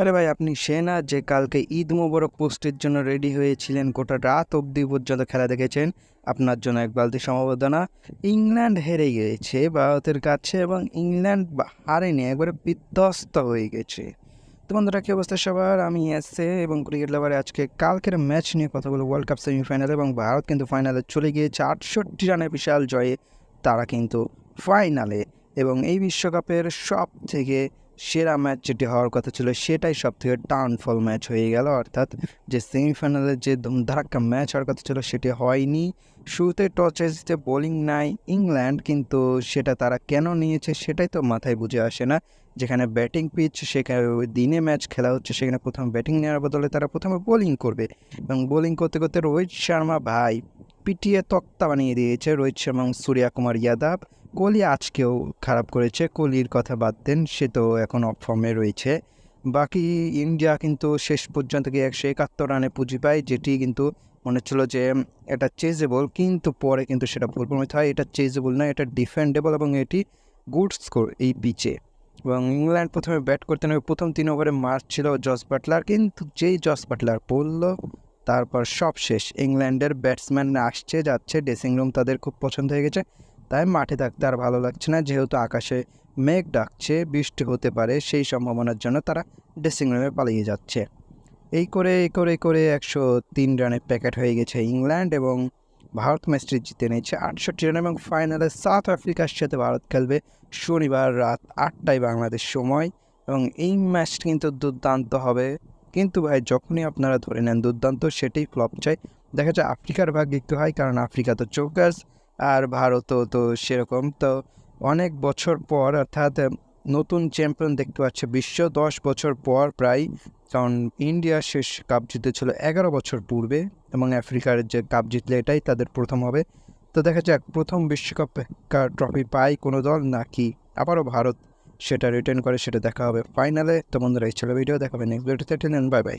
আরে ভাই, আপনি সে না যে কালকে ঈদ মোবারক পোস্টের জন্য রেডি হয়েছিলেন গোটা রাত অবধি পর্যন্ত খেলা দেখেছেন, আপনার জন্য এক বালতি সমবেদনা। ইংল্যান্ড হেরে গিয়েছে, ভারতের কাছে এবং ইংল্যান্ড হারেনি, একবারে বিধ্বস্ত হয়ে গেছে। তো বন্ধুরা, কি অবস্থা সবার? আমি এসে এবং ক্রিকেট লাভারে আজকে কালকের ম্যাচ নিয়ে কথা বলব ওয়ার্ল্ড কাপ সেমিফাইনালে এবং ভারত কিন্তু ফাইনালে চলে গিয়েছে, আটষট্টি রানের বিশাল জয়ে, তারা কিন্তু ফাইনালে এবং এই বিশ্বকাপের সব থেকে সেরা ম্যাচ যেটি হওয়ার কথা ছিল সেটাই সব থেকে টাউনফল ম্যাচ হয়ে গেল। অর্থাৎ যে সেমিফাইনালে যে ধুমধারাক্কা ম্যাচ হওয়ার কথা ছিল সেটি হয়নি। শুরুতে টসে জিতে বোলিং নাই। ইংল্যান্ড কিন্তু সেটা তারা কেন নিয়েছে সেটাই তো মাথায় বুঝে আসে না। যেখানে ব্যাটিং পিচ সেখানে দিনে ম্যাচ খেলা হচ্ছে, সেখানে প্রথমে ব্যাটিং নেওয়ার বদলে তারা প্রথমে বোলিং করবে। এবং বোলিং করতে করতে রোহিত শর্মা ভাই পিটিয়ে তক্তা বানিয়ে দিয়েছে। রোহিত শর্মা এবং সূর্যা কুমার যাদব কোহলি আজকেও খারাপ করেছে, কোহলির কথা বাদ দেন, সে তো এখন অফ ফর্মে রয়েছে। বাকি ইন্ডিয়া কিন্তু শেষ পর্যন্ত গিয়ে একশো একাত্তর রানে পুঁজি পায়, যেটি কিন্তু মনে হচ্ছিল যে এটা চেজেবল, কিন্তু পরে কিন্তু সেটা ভুল প্রমাণিত হয়। এটা চেজেবল না, এটা ডিফেন্ডেবল এবং এটি গুড স্কোর এই পিচে এবং ইংল্যান্ড প্রথমে ব্যাট করতে নেবে প্রথম তিন ওভারে মারছিল জস বাটলার, কিন্তু যেই জস বাটলার পড়ল, তারপর সব শেষ। ইংল্যান্ডের ব্যাটসম্যান আসছে, যাচ্ছে ড্রেসিং রুম তাদের খুব পছন্দ হয়ে গেছে। তাই মাঠে থাকতে আর ভালো লাগছে না। যেহেতু আকাশে মেঘ ডাকছে, বৃষ্টি হতে পারে, সেই সম্ভাবনার জন্য তারা ড্রেসিং রুমে পালিয়ে যাচ্ছে। এই করে এই করে করে একশো তিন রানের প্যাকেট হয়ে গেছে ইংল্যান্ড এবং ভারত ম্যাচটি জিতে নিয়েছে আটষট্টি রান এবং ফাইনালে সাউথ আফ্রিকার সাথে ভারত খেলবে শনিবার রাত আটটায় বাংলাদেশ সময় এবং এই ম্যাচটি কিন্তু দুর্দান্ত হবে। কিন্তু ভাই, যখনই আপনারা ধরে নেন দুর্দান্ত, সেটাই ফ্লপ চাই। দেখা যায় আফ্রিকার ভাগ একটু হয়, কারণ আফ্রিকা তো চৌকাস আর ভারতও তো সেরকম। তো অনেক বছর পর অর্থাৎ নতুন চ্যাম্পিয়ন দেখতে পাচ্ছে, বিশ্ব দশ বছর পর প্রায়, কারণ ইন্ডিয়া শেষ কাপ জিতেছিল এগারো বছর পূর্বে এবং আফ্রিকার যে কাপ জিতলে এটাই তাদের প্রথম হবে। তো দেখা যাক, প্রথম বিশ্বকাপ ট্রফি পায় কোনো দল নাকি আবারও ভারত সেটা রিটার্ন করে, সেটা দেখা হবে। ফাইনালে তো বন্ধুরা, এই ছিল ভিডিও দেখাবে নেক্সট ভিডিওতে বাই বাই